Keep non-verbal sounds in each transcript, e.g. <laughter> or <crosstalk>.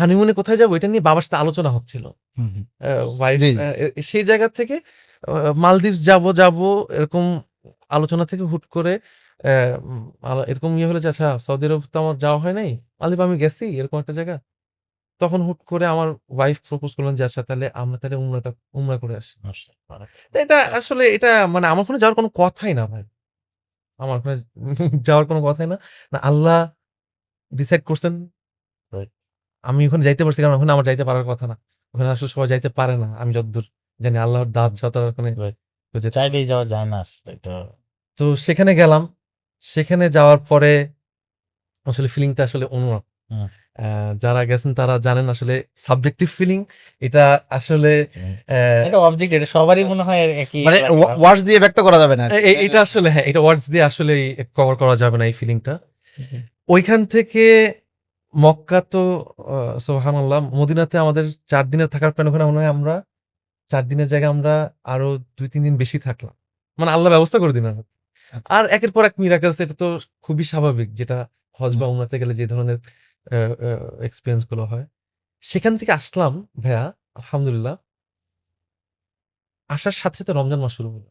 হানিমুনে কোথায় যাব এটা নিয়ে বাবার সাথে আলোচনা হচ্ছিল। সেই জায়গা থেকে মালদ্বীপ যাব যাব এরকম আলোচনা থেকে হুট করে এরকম ইয়ে হলো যে আচ্ছা সৌদি আরব তো আমার যাওয়া হয় নাই মালদ্বীপ আমি গেছি এরকম একটা জায়গা। তখন হুট করে আমার ওয়াইফ প্রপোজ করলেন যে আচ্ছা তাহলে আমরা তাহলে উমরাটা উমরা করে আসি। তো এটা আসলে এটা মানে আমার ওখানে যাওয়ার কোনো কথাই না ভাই। আমার ওখানে যাওয়ার কোনো কথাই না। না আল্লাহ ডিসাইড করছেন. আমি ওখানে যাইতে পারছি কারণ ওখানে আমার যাইতে পারার কথা না। ওখানে আসলে সবাই যাইতে পারে না আমি যতদূর জানি আল্লাহর দাঁত যত ওখানে তো চাইলেই যাওয়া যায় না আসলে তো সেখানে গেলাম সেখানে যাওয়ার পরে আসলে ফিলিংটা আসলে অন্য হুম। যারা গেছেন তারা জানেন আসলে সাবজেক্টিভ ফিলিং এটা আসলে আহ, এটা অবজেক্ট এটা সবারই মনে হয় একই মানে ওয়ার্ডস দিয়ে ব্যক্ত করা যাবে না এটা আসলে হ্যাঁ এটা ওয়ার্ডস দিয়ে আসলে কভার করা যাবে না এই ফিলিংটা ওইখান থেকে মক্কা তো সোহান আল্লাহ মদিনাতে আমাদের চার দিনের থাকার প্ল্যান ওখানে মনে হয় আমরা চার দিনের জায়গায় আমরা আরও দুই তিন দিন বেশি থাকলাম। মানে আল্লাহ ব্যবস্থা করে দিন আচ্ছা। আর একের পর এক মিরাকেলস এটা তো খুবই স্বাভাবিক যেটা হজ বা উমরাতে গেলে যে ধরনের এক্সপিরিয়েন্সগুলো হয়। সেখান থেকে আসলাম ভাইয়া আলহামদুলিল্লাহ। আসার সাথে সাথে রমজান মাস শুরু হলো।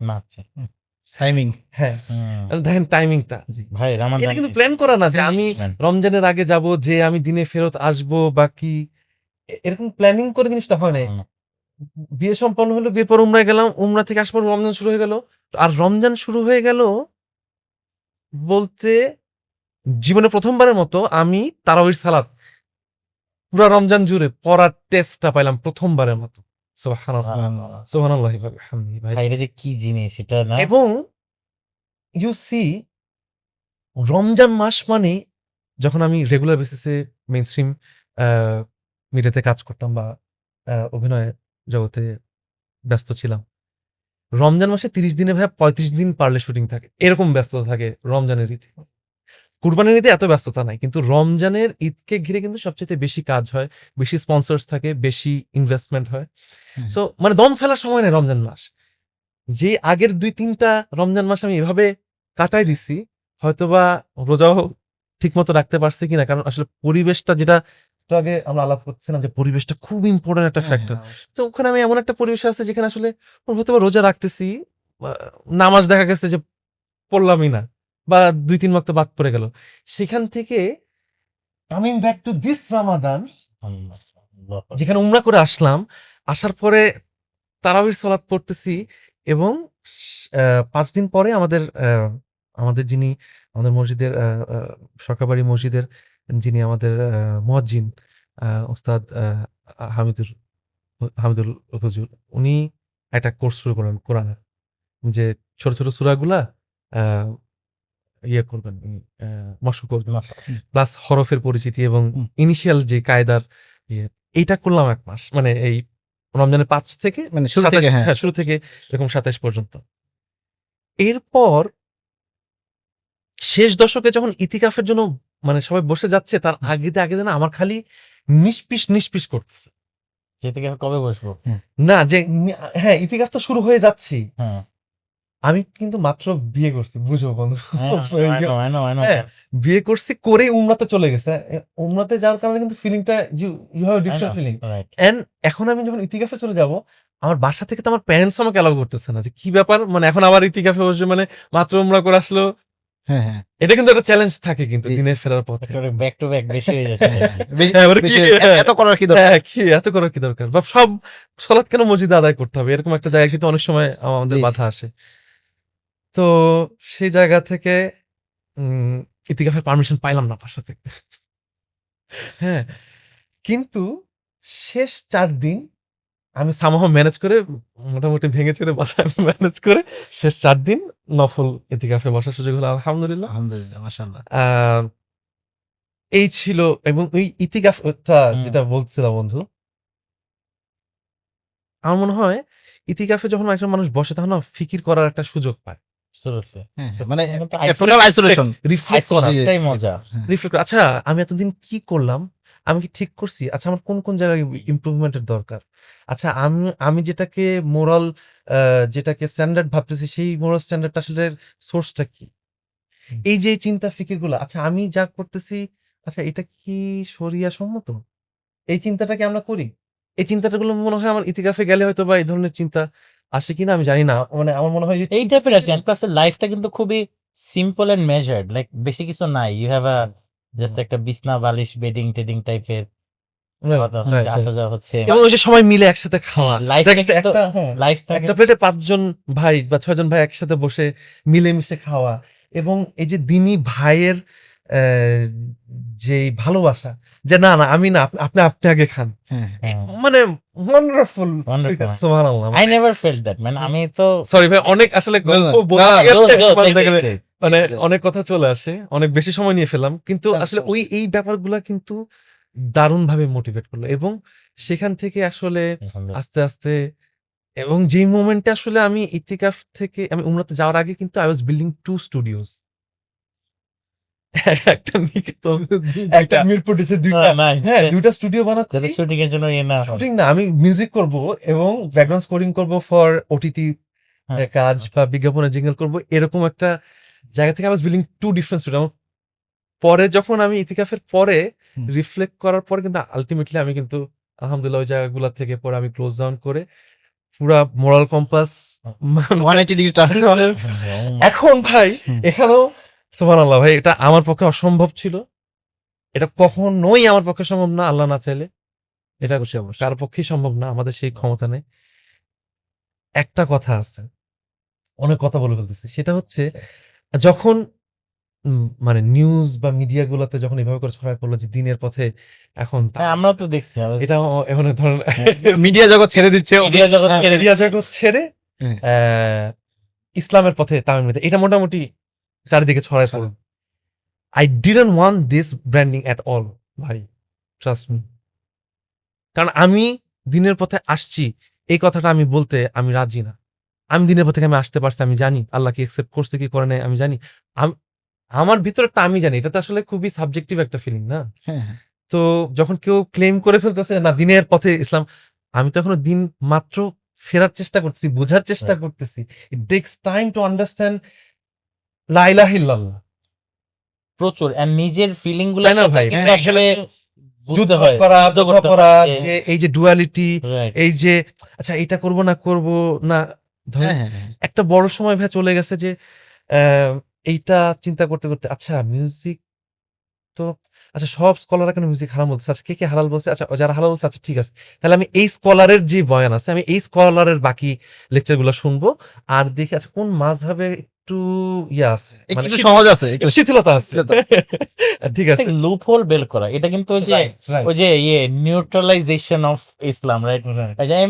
না। টাইমিং হ্যাঁ। দেখেন টাইমিংটা ভাই রামাদান এটা কিন্তু প্ল্যান করা না যে আমি রমজানের আগে যাব যে আমি দিনে ফেরত আসব বা কি? এরকম প্ল্যানিং করে জিনিসটা হয় না বিয়ে সম্পন্ন হলো বিয়ের পর উমরায় গেলাম উমরা থেকে আসার পর রমজান শুরু হয়ে গেল। আর রমজান শুরু হয়ে গেল বলতে জীবনে প্রথমবারের মতো আমি তারাবির সালাত। পুরো রমজান জুড়ে পড়ার টেস্টটা পাইলাম প্রথমবারের মতো। সুবহানাল্লাহ ভাই। এটা যে কি জিনিস এটা না? এবং ইউ সি রমজান মাস মানে যখন আমি রেগুলার বেসিসে মেইন স্ট্রিম মিডিয়াতে কাজ করতাম বা অভিনয় জগতে ব্যস্ত ছিলাম রমজান মাসে তিরিশ দিনে ভাই পঁয়ত্রিশ দিন পারলে শুটিং থাকে। এরকম ব্যস্ত থাকে রমজানের ঈদে কুরবানির ঈদে এত ব্যস্ততা নাই কিন্তু রমজানের ঈদকে ঘিরে কিন্তু সবচেয়ে বেশি কাজ হয় বেশি স্পন্সর্স থাকে বেশি ইনভেস্টমেন্ট হয়। সো মানে দম ফেলার সময় নেই রমজান মাস। যে আগের দুই তিনটা রমজান মাস আমি এভাবে কাটাই দিছি হয়তোবা রোজাও ঠিক মতো রাখতে পারছি কিনা কারণ আসলে পরিবেশটা যেটা আগে আমরা আলাপ করছিলাম যে পরিবেশটা খুব ইম্পর্টেন্ট একটা হ্যাঁ, ফ্যাক্টর তো ওখানে আমি এমন একটা পরিবেশ আছে যেখানে আসলে হয়তো রোজা রাখতেছি নামাজ দেখা গেছে যে পড়লামই না। বা দুই, তিন ওয়াক্ত বাদ পড়ে গেল। সেখান থেকে coming back to this Ramadan যেখানে উমরা করে আসলাম, আসার পরে তারাবির সালাত পড়তেছি এবং পাঁচ দিন পরে আমাদের আমাদের যিনি আমাদের মসজিদের সরকারবাড়ি মসজিদের যিনি আমাদের মহাজিন ওস্তাদ হামিদুর, হামিদুল হুজুর, উনি একটা কোর্স শুরু করেন কোরআনের। যে ছোট ছোট সুরাগুলা ইয়ে করবেন মশ করবেন। প্লাস হরফের পরিচিতি এবং ইনিশিয়াল যে কায়দার ইয়ে এইটা করলাম এক মাস। মানে এই রমজানের পাঁচ থেকে মানে শুরু থেকে, হ্যাঁ। হ্যাঁ শুরু থেকে এরকম সাতাইশ পর্যন্ত। এরপর শেষ দশকে যখন ইতিকাফের জন্য মানে সবাই বসে যাচ্ছে তার আগে আগে না আমার খালি নিষ্পিস নিষ্পিস করতেছে। কবে বসবো? না যে হ্যাঁ ইতিকাফ তো শুরু হয়ে যাচ্ছি হ্যাঁ। আমি কিন্তু মাত্র বিয়ে করছি বুঝো বন্ধু? <laughs> হ্যাঁ, বিয়ে করছি করে উমরাতে চলে গেছে। উমরাতে যাওয়ার কারণে কিন্তু ফিলিংটা you you have different feeling and এখন আমি যখন ইতিকাফে চলে যাব আমার বাসা থেকে তো আমার প্যারেন্টস আমাকে অ্যালাউ করতেছে না যে কি ব্যাপার? মানে এখন আবার ইতিকাফে বসে মানে মাত্র উমরা করে আসলো। হ্যাঁ হ্যাঁ। এটা কিন্তু একটা চ্যালেঞ্জ থাকে কিন্তু। দিনের ফেরার পথে। back to back বেশি হয়ে যাচ্ছে। <laughs> এত করার কি দরকার? কি? এত করার কি দরকার? বা সব সলাৎ কেন মসজিদে আদায় করতে হবে? এরকম একটা জায়গায় কিন্তু অনেক সময় আমাদের। বাধা আসে। তো সেই জায়গা থেকে উম, ইতিকাফের পারমিশন পাইলাম না বাসা থেকে হ্যাঁ কিন্তু শেষ চার দিন আমি সামাহ ম্যানেজ করে মোটামুটি ভেঙে চড়ে বাসায় ম্যানেজ করে শেষ চার দিন নফল ইতিকাফে বসার সুযোগ হলো আলহামদুলিল্লাহ। আলহামদুলিল্লাহ মাশাআল্লাহ। আহ, এই ছিল এবং ওই ইতিকাফটা যেটা বলছিলাম বন্ধু আমার মনে হয় ইতিকাফে যখন একজন মানুষ বসে তখন ফিকির করার একটা সুযোগ পায়। মানে তো টোটাল আইসোলেশন রিফ্লেক্ট করা জি, জি। মজা। আচ্ছা আমি এতদিন কি করলাম? আমি কি ঠিক করছি? আচ্ছা আমার কোন কোন জায়গায় ইমপ্রুভমেন্টের দরকার? আচ্ছা আমি আমি যেটাকে মোরাল যেটাকে স্ট্যান্ডার্ড ভাবতেছি সেই মোরাল স্ট্যান্ডার্ড আসলে সোর্সটা কি? এই যে চিন্তা ফিকিরগুলো আচ্ছা আমি যা করতেছি আচ্ছা এটা কি সরিয়া সম্মত এই চিন্তাটা কি আমরা করি? এই চিন্তাটাগুলো মনে হয় আমার ইতিকাফে গেলে হয়তো বা এই ধরনের চিন্তা আসে কিনা আমি জানি না। মানে আমার মনে হয় যে এই টাইপের আছে প্লাস লাইফটা কিন্তু খুবই সিম্পল এন্ড মেজার্ড লাইক বেশি কিছু নাই। ইউ হ্যাভ আ জাস্ট একটা বিছনা বালিশ বেডিং টেডিং টাইপের আসা যাওয়া হচ্ছে। এবং ওই যে সবাই মিলে একসাথে খাওয়া। লাইফটা একটা হ্যাঁ, লাইফটা প্লেটে পাঁচজন ভাই বা ছয়জন ভাই একসাথে বসে মিলেমিশে খাওয়া। এবং এই যে দিনী ভাইয়ের যে ভালোবাসা যে না না আমি না আপনি আপনি আগে খান। হ্যাঁ মানে ওয়ান্ডারফুল. সুবহানাল্লাহ। I never felt that man আমি তো সরি ভাই অনেক আসলে. মানে অনেক কথা চলে আসে অনেক বেশি সময় নিয়ে ফেললাম কিন্তু আচ্ছা, আসলে ওই এই ব্যাপারগুলা কিন্তু দারুণ ভাবে মোটিভেট করল এবং সেখান থেকে আসলে আস্তে আস্তে এবং যেই মোমেন্টে আসলে আমি ইতিকাফ থেকে আমি উমরাতে যাওয়ার আগে কিন্তু I was building two studios একটা নিকেতন একটা মিরপুর ডিসে দুইটা। নাই হ্যাঁ দুইটা স্টুডিও বানাচ্ছি। শুটিং এর জন্য ইয়ে না শুটিং না আমি মিউজিক করব এবং ব্যাকগ্রাউন্ড স্কোরিং করব ফর ওটিটি হ্যাঁ। কাজ বা বিজ্ঞাপনে জিঙ্গেল করব এরকম একটা জায়গা থেকে I was building two different studio পরে যখন আমি ইতিকাফের পরে রিফ্লেক্ট করার পরে কিন্তু আলটিমেটলি আমি কিন্তু আলহামদুলিল্লাহ ওই জায়গাগুলো থেকে পরে আমি ক্লোজ ডাউন করে পুরা মোরাল কম্পাস <laughs> এখন ভাই হুম। এখানেও সুবহানাল্লাহ ভাই এটা আমার পক্ষে অসম্ভব ছিল। এটা কখনোই আমার পক্ষে সম্ভব না আল্লাহ না চাইলে। এটা অবশ্যই অবশ্যই। কার পক্ষেই সম্ভব না আমাদের সেই ক্ষমতা নেই। একটা কথা আছে অনেক কথা বলে ফেলতেছি। সেটা হচ্ছে যখন উম, মানে নিউজ বা মিডিয়া গুলাতে যখন এভাবে করে ছড়ায় পড়ল যে দিনের পথে এখন হ্যাঁ, আমরাও তো দেখছি। এটা এখন ধরেন মিডিয়া <laughs> জগৎ ছেড়ে দিচ্ছে। মিডিয়া জগৎ ছেড়ে হ্যাঁ। ইসলামের পথে তামিল মিডিয়া এটা মোটামুটি চারিদিকে ছড়ায় পড়ল I didn't want this branding at all ভাই ট্রাস্ট মি কারণ আমি দিনের পথে আসছি এই কথাটা আমি বলতে আমি রাজি না। আমি দিনের পথে আমি আসতে পারছি আমি জানি আল্লাহ কি একসেপ্ট করছে কি করে নাই আমি জানি। আম- আমার ভিতরটা আমি জানি এটা তো আসলে খুবই সাবজেক্টিভ একটা ফিলিং না? হ্যাঁ হ্যাঁ। তো যখন কেউ ক্লেম করে ফেলতেছে না দিনের পথে ইসলাম আমি তো এখনও দিন মাত্র ফেরার চেষ্টা করতেছি বোঝার চেষ্টা করতেছি। It takes time to understand লাইলাহিল্লাল্লাহ প্রচুর নিজের ফিলিংগুলো না ভাই? আসলে যুদ্ধ হয় করা হয় যে- যে এই যে ডুয়ালিটি এই যে আচ্ছা এটা করব না করব না হ্যাঁ হ্যাঁ হ্যাঁ। একটা বড় সময় ভাই চলে গেছে যে এইটা চিন্তা করতে করতে আচ্ছা মিউজিক তো আচ্ছা সব স্কলাররা কেন মিউজিক হারাম বলছে আচ্ছা কে কে হালাল বলছে? আচ্ছা যারা হালাল বলছে আচ্ছা ঠিক আছে। তাহলে আমি এই স্কলারের যে বয়ান আছে আমি এই স্কলারের বাকি লেকচারগুলো শুনব আর দেখি আচ্ছা কোন মাঝহাবে একটু ইয়ে আছে মানে একটু সহজ আছে একটু শিথিলতা আছে। ঠিক আছে। লুপ হোল বের করা এটা কিন্তু ওই যে. ওই যে ইয়ে neutralization of Islam right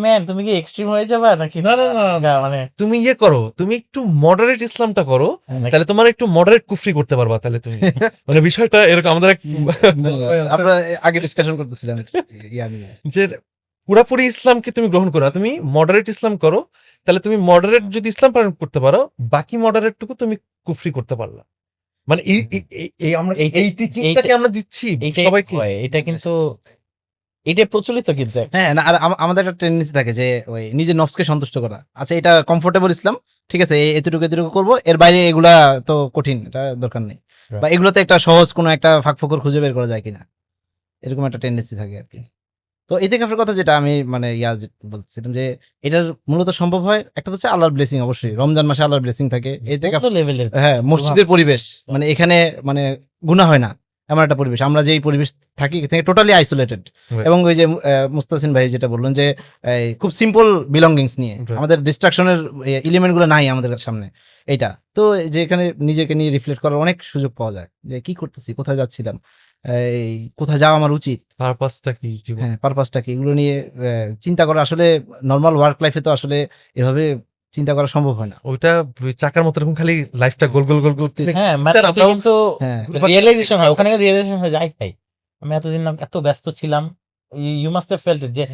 man তুমি কি এক্সট্রিম হয়ে যাবা নাকি? না, না, না, না। মানে তুমি ইয়ে করো তুমি একটু মডারেট ইসলামটা করো তাহলে তোমার একটু মডারেট কুফরি করতে পারবা তাহলে তুমি। <laughs> মানে বিষয়টা এরকম আমাদের এক <laughs> <laughs> আমরা আগে ডিসকাশন করতেছিলাম। যে পুরাপুরি ইসলামকে তুমি গ্রহণ করো তুমি মডারেট ইসলাম করো তাহলে তুমি মডারেট যদি ইসলাম পালন করতে পারো বাকি মডারেটটুকু তুমি কুফরি করতে পারলা। মানে এই এই- এই- এই আমরা এই টিচিংটাকে আমরা দিচ্ছি সবাইকে। এটা কিন্তু এটা প্রচলিত কিন্তু হ্যাঁ না আর আমাদের একটা টেন্ডেন্সি থাকে যে ওই নিজের নফসকে সন্তুষ্ট করা। আচ্ছা এটা কমফোর্টেবল ইসলাম ঠিক আছে এতটুকু এতটুকু করব এর বাইরে এগুলা তো কঠিন এটা দরকার নেই। বা এগুলোতে একটা সহজ কোনো একটা ফাঁক ফোকর খুঁজে বের করা যায় কিনা এরকম একটা টেন্ডেন্সি থাকে আর কি। তো এতে কাফের কথা যেটা আমি মানে ইয়া বলছিলাম যে এটার মূলত সম্ভব হয় একটা হচ্ছে আল্লাহর ব্লেসিং অবশ্যই। রমজান মাসে আল্লাহর ব্লেসিং থাকে এতে কত লেভেলের হ্যাঁ মসজিদের পরিবেশ মানে এখানে মানে গুণা হয় না এমন একটা পরিবেশ। আমরা যেই পরিবেশ থাকি থেকে টোটালি আইসোলেটেড এবং ওই যে মুস্তাসিন ভাই যেটা বললেন যে খুব সিম্পল বিলঙ্গিংস নিয়ে. আমাদের ডিস্ট্রাকশনের এলিমেন্টগুলো নাই আমাদের সামনে এইটা। তো যে এখানে নিজেকে নিয়ে রিফ্লেক্ট করার অনেক সুযোগ পাওয়া যায় যে কি করতেছি কোথায় যাচ্ছিলাম? এই কোথায় যাওয়া আমার উচিত? পারপাসটা কি হ্যাঁ পারপাসটা কি? এগুলো নিয়ে চিন্তা করা আসলে নর্মাল ওয়ার্ক লাইফে তো আসলে এভাবে চিন্তা করা সম্ভব হয় না। ওইটা চাকার মতো এরকম খালি লাইফটা গোল গোল গোল গোল হ্যাঁ মানে কিন্তু হ্যাঁ। রিয়েলাইজেশন হয় ওখানে রিয়েলাইজেশন হয় যাই ভাই আমি এতদিন এত ব্যস্ত ছিলাম ইউ মাস্ট হ্যাভ ফেল্ট যে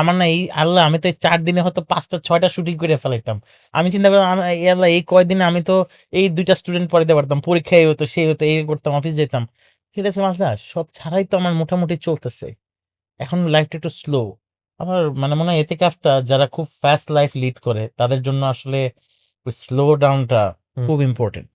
আমার না এই আল্লাহ আমি তো এই চার দিনে হয়তো পাঁচটা ছয়টা শুটিং করে ফেলাইতাম। আমি চিন্তা করলাম এই আল্লাহ এই কয়দিনে আমি তো এই দুইটা স্টুডেন্ট পড়াতে পারতাম পরীক্ষা এই হতো সেই হতো এই করতাম অফিস যেতাম। ঠিক আছে মাসদা সব ছাড়াই তো আমার মোটামুটি চলতেছে। এখন লাইফটা একটু স্লো আমার মানে মনে হয় এতে কাফটা যারা খুব ফাস্ট লাইফ লিড করে তাদের জন্য আসলে ওই স্লো ডাউনটা খুব ইম্পর্টেন্ট